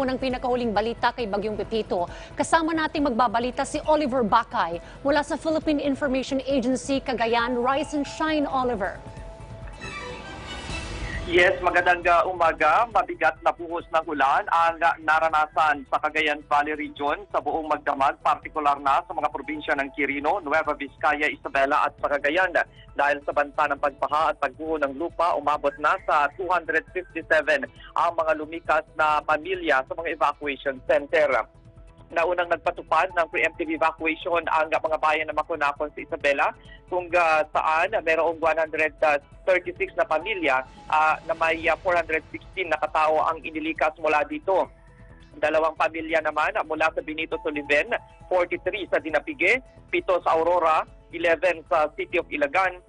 Unang pinakahuling balita kay Bagyong Pepito. Kasama nating magbabalita si Oliver Bakay mula sa Philippine Information Agency Cagayan. Rise and shine, Oliver. Yes, magandang uh, umaga. Mabigat na buhos ng ulan ang uh, naranasan sa Cagayan Valley Region sa buong magdamag, partikular na sa mga probinsya ng Quirino, Nueva Vizcaya, Isabela at sa Cagayan. Dahil sa banta ng pagbaha at pagguho ng lupa, umabot na sa 257 ang mga lumikas na pamilya sa mga evacuation center na unang nagpatupad ng preemptive evacuation ang mga bayan ng Makunakon sa Isabela kung uh, saan mayroong 136 na pamilya uh, na may uh, 416 na katao ang inilikas mula dito. Dalawang pamilya naman mula sa Benito Soliven, 43 sa Dinapige, 7 sa Aurora, 11 sa City of Ilagan.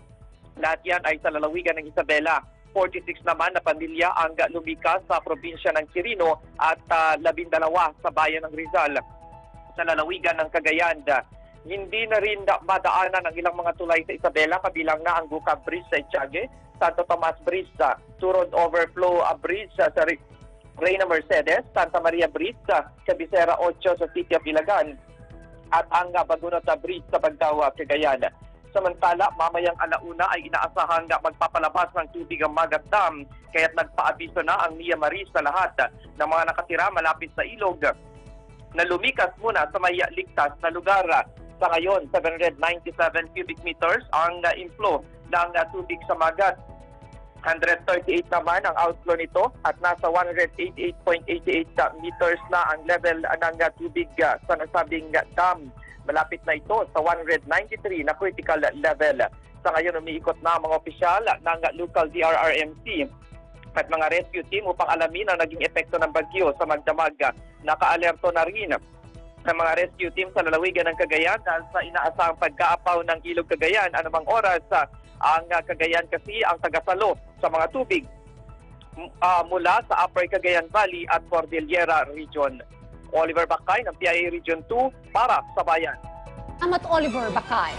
Lahat yan ay sa lalawigan ng Isabela. 46 naman na pamilya ang lumikas sa probinsya ng Quirino at uh, 12 sa bayan ng Rizal sa lalawigan ng Cagayan. Hindi na rin da- madaanan ang ilang mga tulay sa Isabela, kabilang na ang Guca Bridge sa Etiague, Santo Tomas Bridge sa Turod Overflow uh, Bridge sa sa Re- Reina Mercedes, Santa Maria Bridge sa Cabecera 8 sa City of Ilagan, at ang uh, Bagunot Bridge sa Bagdawa, Cagayan. Samantala, mamayang alauna ay inaasahang na magpapalabas ng tubig ang Magat kaya't nagpaabiso na ang Nia Maris sa lahat ng mga nakatira malapit sa ilog na lumikas muna sa may ligtas na lugar. Sa ngayon, 797 cubic meters ang uh, inflow ng uh, tubig sa Magat. 138 naman ang outflow nito at nasa 188.88 meters na ang level ng uh, tubig uh, sa nasabing dam. Malapit na ito sa 193 na critical level. Sa ngayon, umiikot na mga opisyal ng uh, local DRRMC at mga rescue team upang alamin ang naging epekto ng bagyo sa magdamag. Nakaalerto na rin ang mga rescue team sa lalawigan ng Cagayan dahil sa inaasahang pagkaapaw ng ilog Cagayan anumang oras sa ang uh, Cagayan kasi ang tagasalo sa mga tubig ah, mula sa Upper Cagayan Valley at Cordillera Region. Oliver Bakay ng PIA Region 2 para sa Bayan. Amat Oliver Bakay.